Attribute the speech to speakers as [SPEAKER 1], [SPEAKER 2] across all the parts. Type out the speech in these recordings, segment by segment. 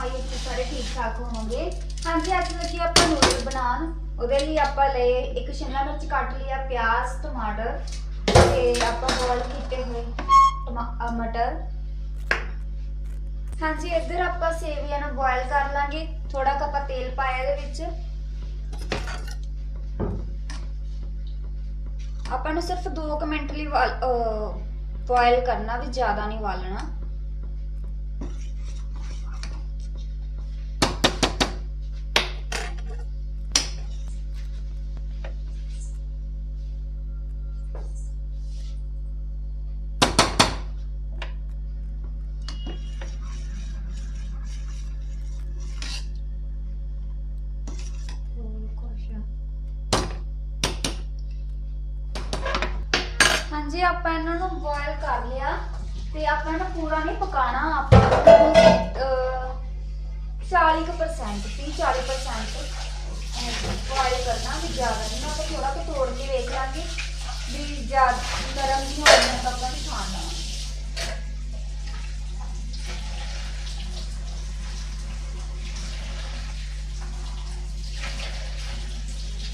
[SPEAKER 1] I hope ਸਾਰੇ ਠੀਕ ਠਾਕ ਹੋਵੋਗੇ ਹਾਂਜੀ, ਅੱਜ ਲੱਗੀ ਆਪਾਂ ਨੂਡਲ ਬਣਾਉਣ। ਉਹਦੇ ਲਈ ਆਪਾਂ ਲਏ ਇੱਕ ਸ਼ਿਮਲਾ ਮਿਰਚ ਕੱਟ ਲਿਆ ਪਿਆਜ਼, ਟਮਾਟਰ ਤੇ ਆਪਾਂ ਬੋਇਲ ਕੀਤੇ ਹੋਏ ਮਟਰ। ਹਾਂਜੀ, ਇੱਧਰ ਆਪਾਂ ਸੇਵੀਆਂ ਨੂੰ ਬੋਇਲ ਕਰ ਲਾਂਗੇ। ਥੋੜਾ ਕੁ ਆਪਾਂ ਤੇਲ ਪਾਇਆ ਇਹਦੇ ਵਿੱਚ। ਆਪਾਂ ਨੂੰ ਸਿਰਫ 2 ਮਿੰਟ ਲਈ ਬੋਇਲ ਕਰਨਾ ਵੀ ਜ਼ਿਆਦਾ ਨਹੀਂ ਵਾਲਣਾ। ਜੇ ਆਪਾਂ ਇਹਨਾਂ ਨੂੰ ਬੋਇਲ ਕਰ ਲਿਆ ਤੇ ਆਪਾਂ ਨੂੰ ਪੂਰਾ ਨਹੀਂ ਪਕਾਣਾ, ਆਪਾਂ ਨੂੰ 40% 30 40% ਬੋਇਲ ਕਰਨਾ ਵੀ ਜ਼ਿਆਦਾ ਨਹੀਂ, ਆਪਾਂ ਥੋੜਾ ਕੁ ਤੋੜ ਕੇ ਵੇਖ ਲਾਂਗੇ ਵੀ ਜ਼ਿਆਦਾ ਨਰਮ ਨਹੀਂ ਹੋਣਾ ਤਾਂ ਆਪਾਂ ਨਹੀਂ ਖਾਣਾ।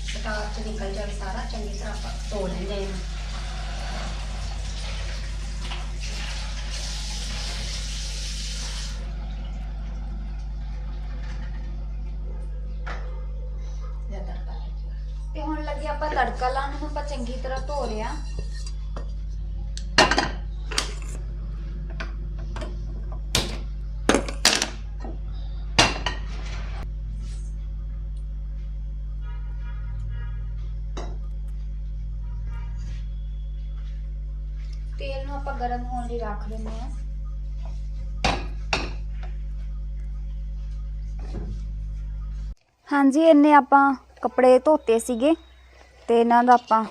[SPEAKER 2] ਸਟਾਰਚ ਨਿਕਲ ਜਾਵੇ ਸਾਰਾ, ਚੰਗੀ ਤਰ੍ਹਾਂ ਆਪਾਂ ਧੋ ਲੈਂਦੇ ਹਾਂ ਜਾਂ ਤੜਕਾ ਲੱਗਿਆ
[SPEAKER 1] ਤੇ ਆਪਾਂ ਤੜਕਾ ਲਾਉਣ ਨੂੰ ਆਪਾਂ ਚੰਗੀ ਤਰ੍ਹਾਂ ਧੋ ਲਿਆ। ਤੇਲ ਨੂੰ ਆਪਾਂ ਗਰਮ ਹੋਣ ਲਈ ਰੱਖ ਦਿੰਦੇ ਹਾਂ। ਹਾਂਜੀ ਇਹਨੇ ਆਪਾਂ ਕੱਪੜੇ ਧੋਤੇ ਸੀਗੇ। ਤੇ ਇਹਨਾਂ ਦਾ ਆਪਾਂ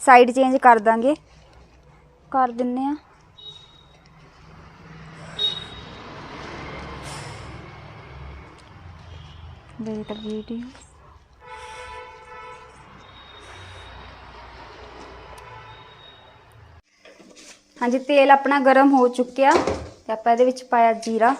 [SPEAKER 1] ਸਾਈਡ ਚੇਂਜ ਕਰ ਦਾਂਗੇ। ਕਰ ਦਿੰਨੇ ਆ। ਵੇਟ ਵੀਡੀਓ ਹਾਂਜੀ ਤੇਲ ਆਪਣਾ ਗਰਮ ਹੋ ਚੁੱਕਿਆ ਤੇ ਆਪਾਂ ਇਹਦੇ ਵਿੱਚ ਪਾਇਆ ਜੀਰਾ।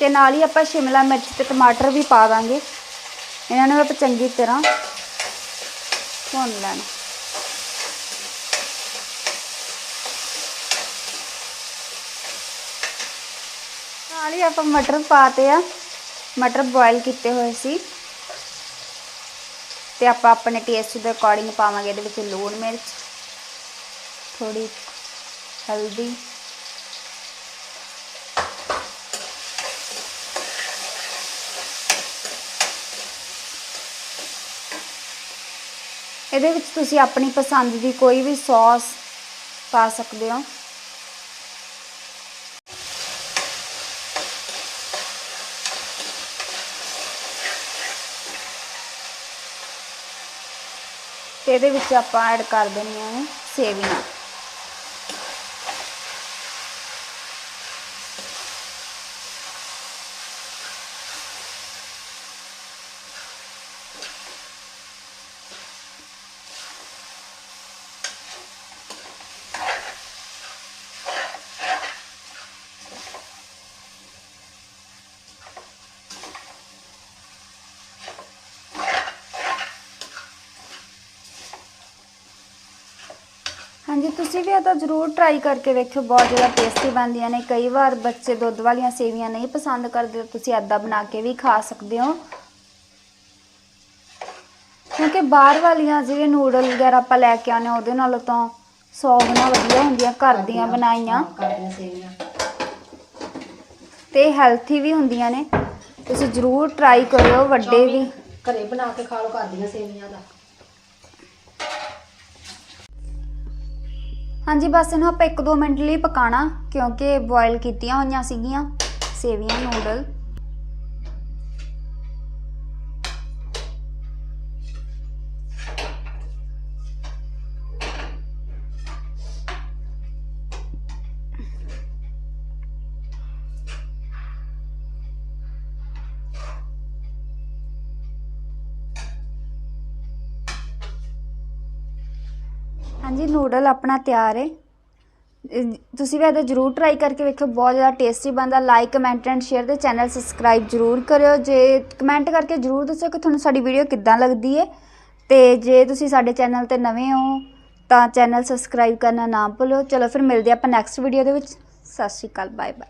[SPEAKER 1] ਤੇ ਨਾਲ ਹੀ ਆਪਾਂ ਸ਼ਿਮਲਾ ਮਿਰਚ ਤੇ ਟਮਾਟਰ ਵੀ ਪਾ ਦਾਂਗੇ। ਇਹਨਾਂ ਨੂੰ ਆਪਾਂ ਚੰਗੀ ਤਰ੍ਹਾਂ ਭੁੰਨ ਲੈਣਾ। ਨਾਲ ਹੀ ਆਪਾਂ ਮਟਰ ਪਾਤੇ ਆ। ਮਟਰ ਬੋਇਲ ਕੀਤੇ ਹੋਏ ਸੀ। ਤੇ ਆਪਾਂ ਆਪਣੇ ਟੇਸਟ ਦੇ ਅਕੋਰਡਿੰਗ ਪਾਵਾਂਗੇ ਇਹਦੇ ਵਿੱਚ ਲੂਣ ਮਿਰਚ। ਥੋੜੀ ਹਲਦੀ। ਇਹਦੇ ਵਿੱਚ ਤੁਸੀਂ ਆਪਣੀ ਪਸੰਦ ਦੀ ਕੋਈ ਵੀ ਸੌਸ ਪਾ ਸਕਦੇ ਹੋ। ਤੇ ਇਹਦੇ ਵਿੱਚ ਆਪਾਂ ਐਡ ਕਰ ਦੇਣੀਆਂ ਨੇ ਸੇਵੀਆਂ। ਹਾਂਜੀ ਤੁਸੀਂ ਵੀ ਇਹ ਤਾਂ ਜ਼ਰੂਰ ਟਰਾਈ ਕਰਕੇ ਵੇਖਿਓ ਬਹੁਤ ਜ਼ਿਆਦਾ ਟੇਸਟੀ ਬਣਦੀਆਂ ਨੇ। ਕਈ ਵਾਰ ਬੱਚੇ ਦੁੱਧ ਵਾਲੀਆਂ ਸੇਵੀਆਂ ਨਹੀਂ ਪਸੰਦ ਕਰਦੇ ਤੁਸੀਂ ਐਦਾਂ ਬਣਾ ਕੇ ਵੀ ਖਾ ਸਕਦੇ ਹੋ। ਕਿਉਂਕਿ ਬਾਹਰ ਵਾਲੀਆਂ ਜਿਹੜੇ ਨੂਡਲ ਵਗੈਰਾ ਆਪਾਂ ਲੈ ਕੇ ਆਨੇ ਉਹਦੇ ਨਾਲੋਂ ਤਾਂ 100 ਗੁਣਾ ਵਧੀਆ ਹੁੰਦੀਆਂ ਘਰ ਦੀਆਂ ਬਣਾਈਆਂ।
[SPEAKER 2] ਸੇਵੀਆਂ।
[SPEAKER 1] ਤੇ ਹੈਲਥੀ ਵੀ ਹੁੰਦੀਆਂ ਨੇ। ਤੁਸੀਂ ਜ਼ਰੂਰ ਟਰਾਈ ਕਰਿਓ ਵੱਡੇ ਵੀ
[SPEAKER 2] ਘਰੇ ਬਣਾ ਕੇ ਖਾ ਲਓ ਕਰਦੀਆਂ ਸੇਵੀਆਂ ਦਾ।
[SPEAKER 1] ਹਾਂਜੀ, ਬਸ ਇਹਨੂੰ ਆਪਾਂ 1-2 ਮਿੰਟ ਲਈ ਪਕਾਣਾ ਕਿਉਂਕਿ ਬੋਇਲ ਕੀਤੀਆਂ ਹੋਈਆਂ ਸੀਗੀਆਂ, ਸੇਵੀਆਂ ਨੂਡਲ ਹਾਂਜੀ ਨੂਡਲ ਆਪਣਾ ਤਿਆਰ ਹੈ ਅਹ ਤੁਸੀਂ ਵੀ ਇਹਦਾ ਜਰੂਰ ਟਰਾਈ ਕਰਕੇ ਵੇਖਿਓ, ਬਹੁਤ ਜ਼ਿਆਦਾ ਟੇਸਟੀ ਬਣਦਾ। ਲਾਈਕ ਕਮੈਂਟ ਐਂਡ ਸ਼ੇਅਰ ਤੇ ਚੈਨਲ ਸਬਸਕ੍ਰਾਈਬ ਜਰੂਰ ਕਰਿਓ। ਜੇ ਕਮੈਂਟ ਕਰਕੇ ਜਰੂਰ ਦੱਸਿਓ ਕਿ ਤੁਹਾਨੂੰ ਸਾਡੀ ਵੀਡੀਓ ਕਿੱਦਾਂ ਲੱਗਦੀ ਹੈ ਤੇ ਜੇ ਤੁਸੀਂ ਸਾਡੇ ਚੈਨਲ ਤੇ ਨਵੇਂ ਹੋ, ਤਾਂ ਚੈਨਲ ਸਬਸਕ੍ਰਾਈਬ ਕਰਨਾ ਨਾ ਭੁੱਲਿਓ ਚਲੋ ਫਿਰ ਮਿਲਦੇ ਆਪਾਂ ਨੈਕਸਟ ਵੀਡੀਓ ਦੇ ਵਿੱਚ। ਸਤਿ ਸ਼੍ਰੀ ਅਕਾਲ ਬਾਏ ਬਾਏ